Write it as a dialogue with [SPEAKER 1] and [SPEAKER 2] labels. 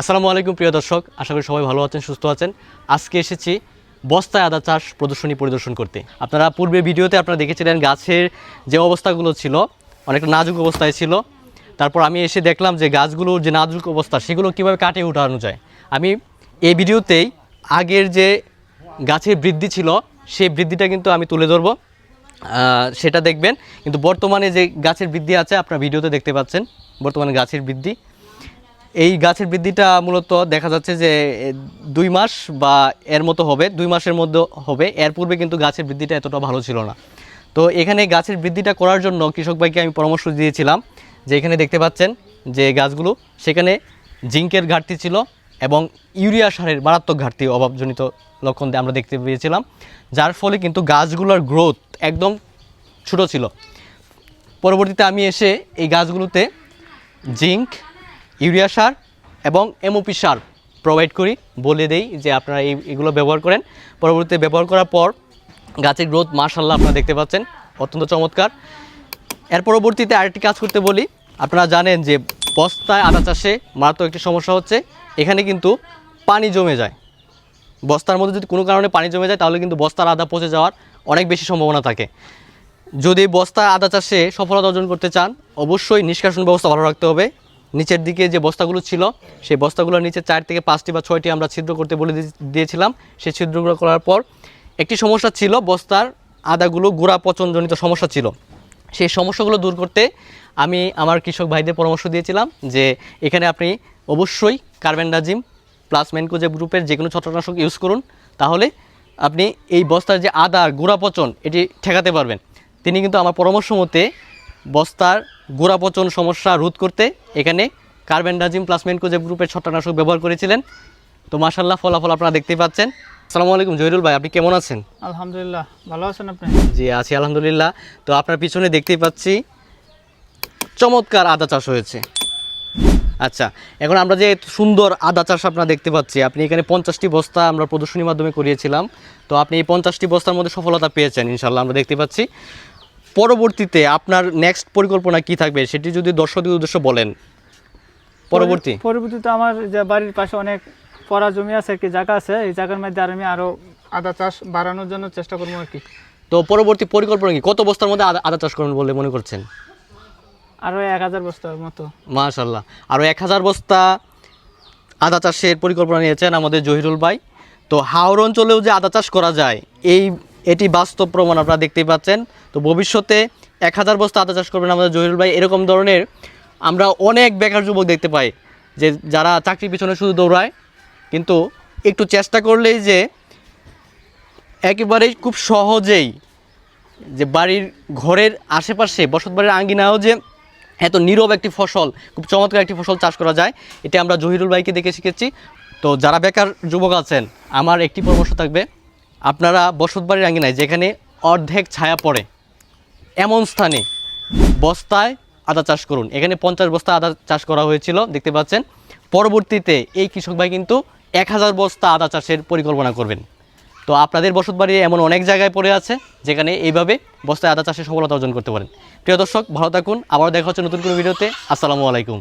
[SPEAKER 1] আসসালামু আলাইকুম, প্রিয় দর্শক। আশা করি সবাই ভালো আছেন, সুস্থ আছেন। আজকে এসেছি বস্তায় আদা চাষ প্রদর্শনী পরিদর্শন করতে। আপনারা পূর্বে ভিডিওতে আপনারা দেখেছিলেন গাছের যে অবস্থাগুলো ছিল, অনেকটা নাজুক অবস্থায় ছিল। তারপর আমি এসে দেখলাম যে গাছগুলোর যে নাজুক অবস্থা, সেগুলো কীভাবে কাটিয়ে উঠানো যায়। আমি এই ভিডিওতেই আগের যে গাছের বৃদ্ধি ছিল, সেই বৃদ্ধিটা কিন্তু আমি তুলে ধরবো। সেটা দেখবেন। কিন্তু বর্তমানে যে গাছের বৃদ্ধি আছে, আপনার ভিডিওতে দেখতে পাচ্ছেন, বর্তমানে গাছের বৃদ্ধি। এই গাছের বৃদ্ধিটা মূলত দেখা যাচ্ছে যে দুই মাস বা এর মতো হবে, দুই মাসের মধ্যে হবে। এর পূর্বে কিন্তু গাছের বৃদ্ধিটা এতটা ভালো ছিল না। তো এখানে গাছের বৃদ্ধিটা করার জন্য কৃষক ভাইকে আমি পরামর্শ দিয়েছিলাম যে এখানে দেখতে পাচ্ছেন যে গাছগুলো, সেখানে জিঙ্কের ঘাটতি ছিল এবং ইউরিয়া সারের মারাত্মক ঘাটতি, অভাবজনিত লক্ষণ আমরা দেখতে পেয়েছিলাম। যার ফলে কিন্তু গাছগুলোর গ্রোথ একদম ছোটো ছিল। পরবর্তীতে আমি এসে এই গাছগুলোতে জিঙ্ক ইউরিয়া সার এবং এমওপি সার প্রোভাইড করি, বলে দেই যে আপনারা এই, এগুলো ব্যবহার করেন। পরবর্তীতে ব্যবহার করার পর গাছের গ্রোথ মার্শাল্লাহ আপনারা দেখতে পাচ্ছেন, অত্যন্ত চমৎকার। এর পরবর্তীতে আরেকটি কাজ করতে বলি, আপনারা জানেন যে বস্তায় আদা চাষে মারাত্মক একটি সমস্যা হচ্ছে, এখানে কিন্তু পানি জমে যায়। বস্তার মধ্যে যদি কোনো কারণে পানি জমে যায়, তাহলে কিন্তু বস্তার আদা পচে যাওয়ার অনেক বেশি সম্ভাবনা থাকে। যদি বস্তা আদা চাষে সফলতা অর্জন করতে চান, অবশ্যই নিষ্কাশন ব্যবস্থা ভালো রাখতে হবে। নিচের দিকে যে বস্তাগুলো ছিল, সেই বস্তাগুলোর নিচে চার থেকে পাঁচটি বা ছয়টি আমরা ছিদ্র করতে বলে দিয়েছিলাম। সেই ছিদ্রগুলো করার পর একটি সমস্যা ছিল, বস্তার আদাগুলো গোড়া পচনজনিত সমস্যা ছিল। সেই সমস্যাগুলো দূর করতে আমি আমার কৃষক ভাইদের পরামর্শ দিয়েছিলাম যে এখানে আপনি অবশ্যই কার্বেন্ডাজিম প্লাস ম্যানকোজে গ্রুপের যে কোনো ছত্রনাশক ইউজ করুন। তাহলে আপনি এই বস্তার যে আদার গোড়া পচন, এটি ঠেকাতে পারবেন। তিনি কিন্তু আমার পরামর্শ মতে বস্তার গোড়া পচন সমস্যা রোধ করতে এখানে কার্বেন্ডাজিম প্লাস ম্যানকোজে গ্রুপের ছত্রনাশক ব্যবহার করেছিলেন। তো মাসাল্লাহ ফলাফল আপনারা দেখতে পাচ্ছেন। আসসালামু আলাইকুম জহিরুল ভাই আপনি কেমন আছেন?
[SPEAKER 2] আলহামদুলিল্লাহ ভালো আছেন আপনি?
[SPEAKER 1] জি আছি আলহামদুলিল্লাহ। তো আপনার পিছনে দেখতেই পাচ্ছি চমৎকার আদা চাষ হয়েছে। আচ্ছা এখন আমরা যে সুন্দর আদা চাষ আপনারা দেখতে পাচ্ছি আপনি এখানে পঞ্চাশটি বস্তা আমরা প্রদর্শনীর মাধ্যমে করিয়েছিলাম। তো আপনি এই পঞ্চাশটি বস্তার মধ্যে সফলতা পেয়েছেন ইনশাল্লাহ আমরা দেখতে পাচ্ছি। পরবর্তীতে আপনার নেক্সট পরিকল্পনা কি থাকবে? সেটি যদি দর্শকদের উদ্দেশ্য বলেন। পরবর্তী।
[SPEAKER 2] পরবর্তীতে আমার যে বাড়ির পাশে অনেক পড়া জমি আছে কি জায়গা আছে এই জায়গার মধ্যে আর আমি আরও আদা চাষ বাড়ানোর জন্য চেষ্টা করব আর কি।
[SPEAKER 1] তো পরবর্তী পরিকল্পনা কি? কত বস্তার মধ্যে আদা চাষ করবেন বলে মনে করছেন?
[SPEAKER 2] আরও এক হাজার বস্তার মতো।
[SPEAKER 1] মাশাল্লাহ আরও এক হাজার বস্তা আদা চাষের পরিকল্পনা নিয়েছেন আমাদের জহিরুল ভাই। তো হাওড় অঞ্চলেও যে আদা চাষ করা যায় এই এটি বাস্তব প্রমাণ আপনারা দেখতেই পাচ্ছেন। তো ভবিষ্যতে এক হাজার বস্তা আদা চাষ করবেন আমাদের জহিরুল ভাই, এরকম ধরনের আমরা অনেক বেকার যুবক দেখতে পাই যে যারা চাকরির পিছনে শুধু দৌড়ায়। কিন্তু একটু চেষ্টা করলেই যে একেবারেই খুব সহজেই যে বাড়ির ঘরের আশেপাশে, বসত বাড়ির আঙ্গিনাও যে এত নীরব একটি ফসল, খুব চমৎকার একটি ফসল চাষ করা যায়, এটা আমরা জহিরুল ভাইকে দেখে শিখেছি। তো যারা বেকার যুবক আছেন, আমার একটি পরামর্শ থাকবে আপনারা বসত বাড়ির আঙ্গিনায়, যেখানে অর্ধেক ছায়া পড়ে, এমন স্থানে বস্তায় আদা চাষ করুন। এখানে পঞ্চাশ বস্তা আদা চাষ করা হয়েছিল, দেখতে পাচ্ছেন। পরবর্তীতে এই কৃষক ভাই কিন্তু এক হাজার বস্তা আদা চাষের পরিকল্পনা করবেন। তো আপনাদের বসতবাড়ি এমন অনেক জায়গায় পড়ে আছে, যেখানে এইভাবে বস্তায় আদা চাষে সফলতা অর্জন করতে পারেন। প্রিয় দর্শক, ভালো থাকুন। আবার দেখা হচ্ছে নতুন কোনো ভিডিওতে। আসসালামু আলাইকুম।